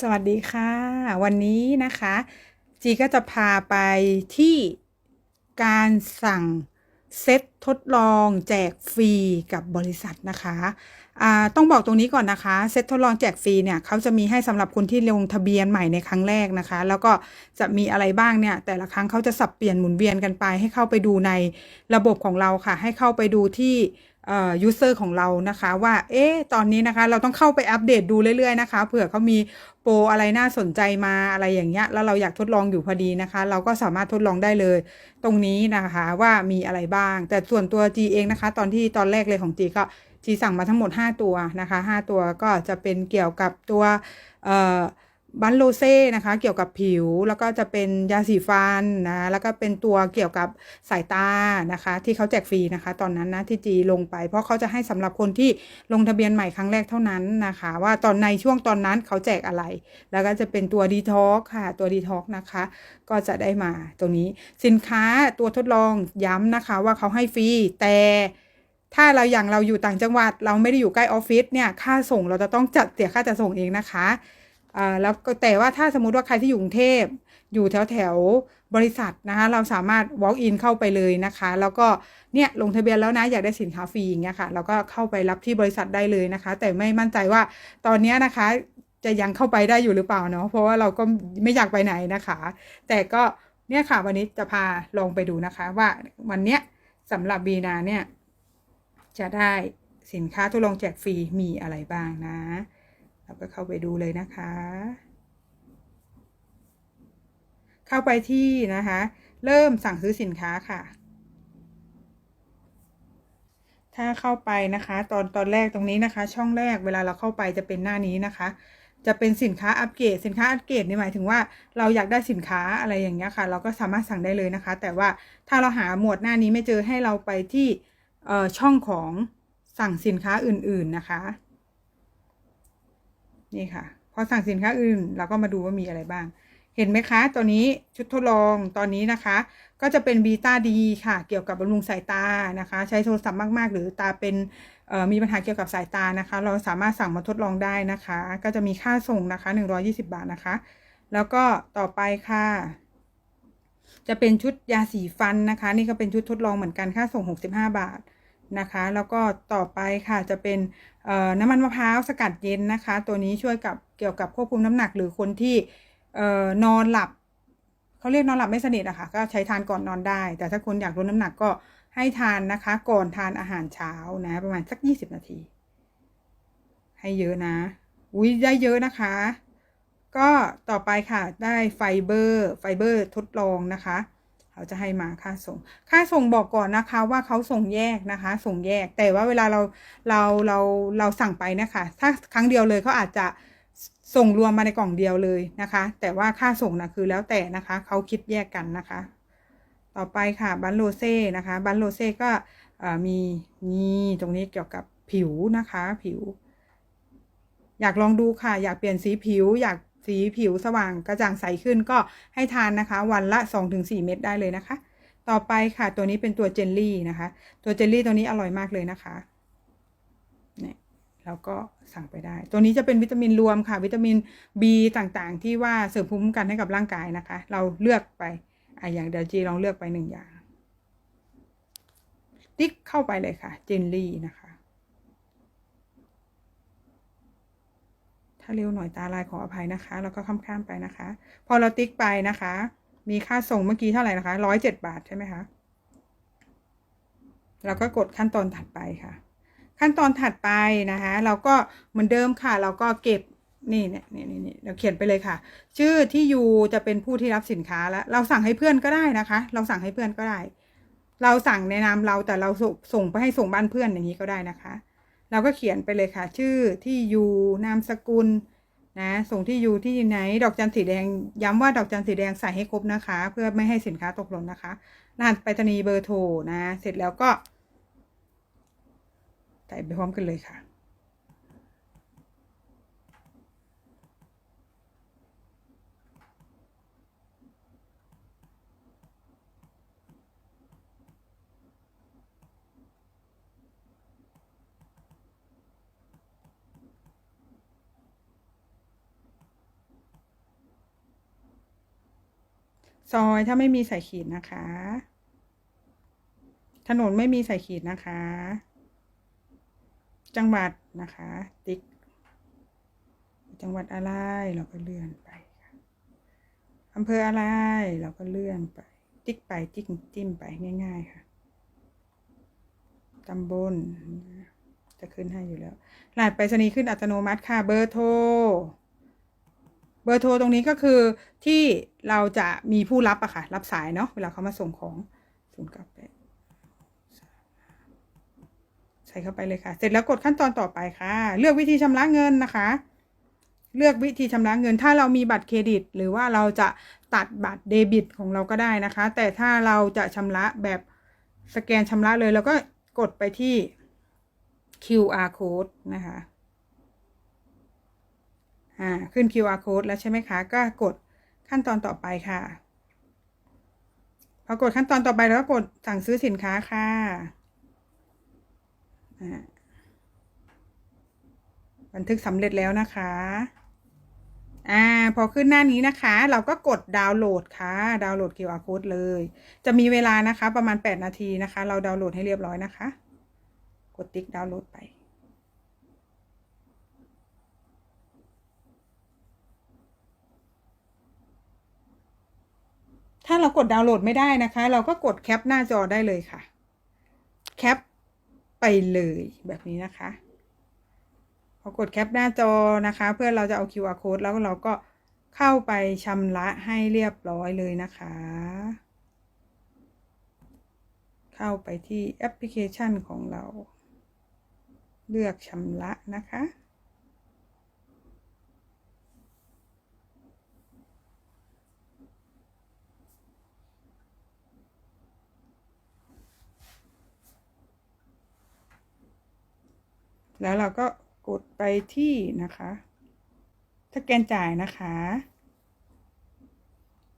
สวัสดีค่ะ วันนี้นะคะ จีก็จะพาไปที่การสั่งเซตทดลองแจกฟรีกับบริษัทนะคะต้องบอกตรงนี้ก่อนนะคะเซตทดลองแจกฟรีเนี่ยเขาจะมีให้สำหรับคนที่ลงทะเบียนใหม่ในครั้งแรกนะคะ แล้วก็จะมีอะไรบ้างเนี่ยแต่ละครั้งเขาจะสับเปลี่ยนหมุนเวียนกันไป ให้เข้าไปดูในระบบของเราค่ะ ให้เข้าไปดูที่ ยูเอ่อ user ของเรานะคะว่า เอ๊ะ ตอนนี้นะคะ เราต้องเข้าไปอัปเดตดูเรื่อยๆนะคะ เผื่อเขามีโปรอะไรน่าสนใจมาอะไรอย่างเงี้ย แล้วเราอยากทดลองอยู่พอดีนะคะ เราก็สามารถทดลองได้เลย ตรงนี้นะคะว่ามีอะไรบ้าง แต่ส่วนตัว G เองนะคะ ตอนที่ตอนแรกเลยของ G ก็ G สั่งมาทั้งหมด 5 ตัวนะคะ 5 ตัวก็จะเป็นเกี่ยวกับตัว เอ่อ บันโลเซ่นะคะ เกี่ยวกับผิวแล้วก็จะเป็นยาสีฟันนะแล้วก็เป็นตัวเกี่ยวกับสายตานะคะ ที่เขาแจกฟรีนะคะ ตอนนั้นนะที่จีลงไป เพราะเขาจะให้สำหรับคนที่ลงทะเบียนใหม่ครั้งแรกเท่านั้นนะคะ ว่าตอนในช่วงตอนนั้นเขาแจกอะไร แล้วก็จะเป็นตัวดีท็อกค่ะ ตัวดีท็อกนะคะ ก็จะได้มาตรงนี้สินค้าตัวทดลองย้ำนะคะ ว่าเขาให้ฟรีแต่ถ้าเราอย่างเราอยู่ต่างจังหวัด เราไม่ได้อยู่ใกล้ออฟฟิศเนี่ยค่าส่งเราจะต้องจัดเสียค่าจัดส่งเองนะคะ อ่าแล้วก็แต่ว่าถ้าสมมุติว่าใครที่อยู่กรุงเทพอยู่แถวแถวบริษัทนะคะเราสามารถ walk in เข้าไปเลยนะคะ แล้วก็เนี่ยลงทะเบียนแล้วนะอยากได้สินค้าฟรีอย่างเงี้ยค่ะเราก็เข้าไปรับที่บริษัทได้เลยนะคะ แต่ไม่มั่นใจว่าตอนนี้นะคะจะยังเข้าไปได้อยู่หรือเปล่าเนาะเพราะว่าเราก็ไม่อยากไปไหนนะคะ แต่ก็เนี่ยค่ะวันนี้จะพาลองไปดูนะคะ ว่าวันเนี้ยสำหรับบีนาเนี่ยจะได้สินค้าทดลองแจกฟรีมีอะไรบ้างนะ เราก็เข้าไปดูเลยนะคะ เข้าไปที่นะคะ เริ่มสั่งซื้อสินค้าค่ะ ถ้าเข้าไปนะคะ ตอนตอนแรกตรงนี้นะคะ ช่องแรกเวลาเราเข้าไปจะเป็นหน้านี้นะคะจะเป็นสินค้าอัปเกรดสินค้าอัปเกรดนี่หมายถึงว่าเราอยากได้สินค้าอะไรอย่างเงี้ยค่ะ เราก็สามารถสั่งได้เลยนะคะ แต่ว่าถ้าเราหาหมวดหน้านี้ไม่เจอให้เราไปที่ช่องของสั่งสินค้าอื่นๆนะคะ นี่ค่ะ พอสั่งสินค้าอื่นเราก็มาดูว่ามีอะไรบ้าง เห็นไหมคะตัวนี้ชุดทดลองตอนนี้นะคะ ก็จะเป็นบีตาดีค่ะ เกี่ยวกับบำรุงสายตานะคะ ใช้โทรศัพท์มาก ๆ หรือตาเป็นมีปัญหาเกี่ยวกับสายตานะคะ เราสามารถสั่งมาทดลองได้นะคะ ก็จะมีค่าส่งนะคะ 120 บาทนะคะ แล้วก็ต่อไปค่ะ จะเป็นชุดยาสีฟันนะคะ นี่ก็เป็นชุดทดลองเหมือนกันค่าส่ง 65 บาท นะคะ แล้วก็ต่อไปค่ะจะเป็นน้ำมันมะพร้าวสกัดเย็นนะคะ ตัวนี้ช่วยกับเกี่ยวกับควบคุมน้ำหนักหรือคนที่นอนหลับเขาเรียกนอนหลับไม่สนิทอะคะ่ะก็ใช้ทานก่อนนอนได้ แต่ถ้าคนอยากลดน้ำหนักก็ให้ทานนะคะก่อนทานอาหารเช้านะประมาณสักยี่สิบนาที ให้เยอะนะอุ้ยได้เยอะนะคะ ก็ต่อไปค่ะได้ไฟเบอร์ไฟเบอร์ทดลองนะคะ เขาจะให้มาค่าส่ง ค่าส่งบอกก่อนนะคะว่าเขาส่งแยกนะคะ ส่งแยก แต่ว่าเวลาเราเราเราเราสั่งไปนะคะ ถ้าครั้งเดียวเลยเขาอาจจะส่งรวมมาในกล่องเดียวเลยนะคะ แต่ว่าค่าส่งนะคือแล้วแต่นะคะเขาคิดแยกกันนะคะ ต่อไปค่ะบันโลเซ่นะคะบันโลเซ่ก็มีนี่ตรงนี้เกี่ยวกับผิวนะคะ ผิว อยากลองดูค่ะ อยากเปลี่ยนสีผิว อยาก สีผิวสว่างกระจ่างใสขึ้นก็ให้ทานนะคะ วันละ 2-4 เม็ดได้เลยนะคะ ต่อไปค่ะตัวนี้เป็นตัวเจลลี่นะคะ ตัวเจลลี่ตัวนี้อร่อยมากเลยนะคะเนี่ยแล้วก็สั่งไปได้ ตัวนี้จะเป็นวิตามินรวมค่ะ วิตามิน B ต่างๆ ที่ว่าเสริมภูมิคุ้มกันให้กับร่างกายนะคะ เราเลือกไปอะอย่างเดี๋ยวจีลองเลือกไปหนึ่งอย่างติ๊กเข้าไปเลยค่ะ เจลลี่นะคะ ถ้าเร็วหน่อยตาลายขออภัยนะคะ แล้วก็ข้ามๆไปนะคะ พอเราติ๊กไปนะคะ มีค่าส่งเมื่อกี้เท่าไหร่นะคะร้อยเจ็ดบาทใช่ไหมคะเราก็กดขั้นตอนถัดไปค่ะ ขั้นตอนถัดไปนะคะ เราก็เหมือนเดิมค่ะ เราก็เก็บนี่เนี่ยนี่นี่นี่เราเขียนไปเลยค่ะ ชื่อที่อยู่จะเป็นผู้ที่รับสินค้าแล้ว เราสั่งให้เพื่อนก็ได้นะคะ เราสั่งให้เพื่อนก็ได้ เราสั่งในนามเราแต่เราส่งไปให้ส่งบ้านเพื่อนอย่างนี้ก็ได้นะคะ เราก็เขียนไปเลยค่ะ ชื่อที่อยู่นามสกุลนะส่งที่อยู่ที่ไหนดอกจันสีแดง ย้ำว่าดอกจันสีแดงใส่ให้ครบนะคะ เพื่อไม่ให้สินค้าตกหล่นนะคะรหัสไปรษณีย์เบอร์โทรนะ เสร็จแล้วก็ ใส่ไปพร้อมกันเลยค่ะ ซอยถ้าไม่มีใส่ขีดนะคะ ถนนไม่มีใส่ขีดนะคะ จังหวัดนะคะ ติ๊ก จังหวัดอะไรเราก็เลื่อนไปค่ะอำเภออะไรเราก็เลื่อนไป ติ๊กไปติ๊กจิ้มไปง่าย ๆ ค่ะตำบลจะขึ้นให้อยู่แล้วรหัสไปรษณีย์ขึ้นอัตโนมัติค่ะเบอร์โทร เบอร์โทรตรงนี้ก็คือที่เราจะมีผู้รับอะค่ะ รับสายเนาะเวลาเขามาส่งของศูนย์เก้าแปดใส่เข้าไปเลยค่ะ เสร็จแล้วกดขั้นตอนต่อไปค่ะ เลือกวิธีชำระเงินนะคะ เลือกวิธีชำระเงิน ถ้าเรามีบัตรเครดิต หรือว่าเราจะตัดบัตรเดบิตของเราก็ได้นะคะ แต่ถ้าเราจะชำระแบบสแกนชำระเลย แล้วก็กดไปที่ QR code นะคะ อ่าขึ้น QR code แล้วใช่ไหมคะ ก็กดขั้นตอนต่อไปค่ะพอกดขั้นตอนต่อไปแล้วก็กดสั่งซื้อสินค้าค่ะอ่าบันทึกสำเร็จแล้วนะคะ อ่า พอขึ้นหน้านี้นะคะ เราก็กดดาวน์โหลดค่ะ ดาวน์โหลด QR code เลย จะมีเวลานะคะ ประมาณ 8 นาทีนะคะ เราดาวน์โหลดให้เรียบร้อยนะคะ กดติ๊กดาวน์โหลดไป ถ้าเรากดดาวน์โหลดไม่ได้นะคะ เราก็กดแคปหน้าจอได้เลยค่ะ แคปไปเลยแบบนี้นะคะ พอกดแคปหน้าจอนะคะ เพื่อเราจะเอา QR code แล้วเราก็เข้าไปชำระให้เรียบร้อยเลยนะคะ เข้าไปที่แอปพลิเคชันของเรา เลือกชำระนะคะ แล้วเราก็กดไปที่นะคะสแกนจ่ายนะคะ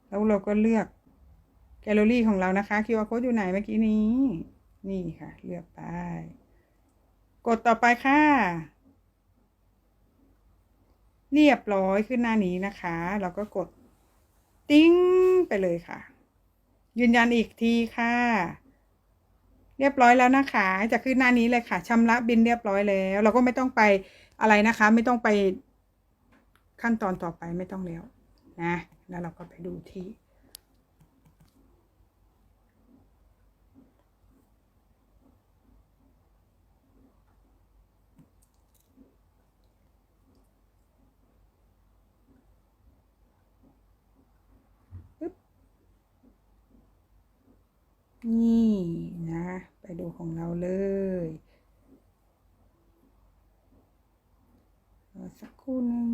แล้วเราก็เลือกแกลเลอรี่ของเรานะคะ QR code อยู่ไหนเมื่อกี้นี้ นี่ค่ะ เลือกไป กดต่อไปค่ะ เรียบร้อยขึ้นหน้านี้นะคะ เราก็กด ติ้งไปเลยค่ะ ยืนยันอีกทีค่ะ เรียบร้อยแล้วนะคะ จะขึ้นหน้านี้เลยค่ะชำระบินเรียบร้อยแล้ว เราก็ไม่ต้องไปอะไรนะคะ ไม่ต้องไปขั้นตอนต่อไปไม่ต้องแล้วนะ แล้วเราก็ไปดูที่นี่ ของเราเลยรอสักครู่หนึง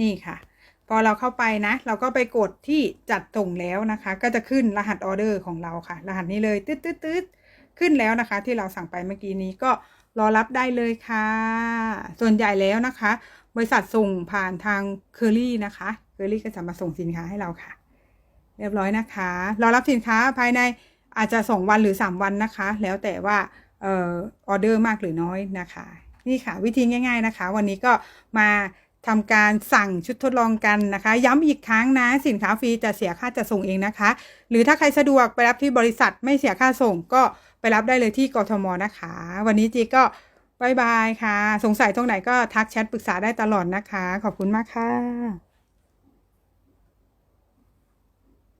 นี่ค่ะ พอเราเข้าไปนะ เราก็ไปกดที่จัดส่งแล้วนะคะ ก็จะขึ้นรหัสออเดอร์ของเราค่ะ รหัสนี้เลยตืดตืดตืดขึ้นแล้วนะคะ ที่เราสั่งไปเมื่อกี้นี้ก็รอรับได้เลยค่ะ ส่วนใหญ่แล้วนะคะ บริษัทส่งผ่านทางเคอรี่นะคะเคอรี่ก็จะมาส่งสินค้าให้เราค่ะ รียบร้อยนะคะรอรับสินค้าภายในอาจจะสองวันหรือสามวันนะคะ แล้วแต่ว่าออออเดอร์มากหรือน้อยนะคะ นี่ค่ะวิธีง่าย ๆนะคะ วันนี้ก็มาทำการสั่งชุดทดลองกันนะคะ ย้ำอีกครั้งนะ สินค้าฟรีจะเสียค่าจัดส่งเองนะคะ หรือถ้าใครสะดวกไปรับที่บริษัทไม่เสียค่าส่งก็ไปรับได้เลยที่กทมนะคะ วันนี้จีก็บายบายค่ะ สงสัยตรงไหนก็ทักแชทปรึกษาได้ตลอดนะคะ ขอบคุณมากค่ะ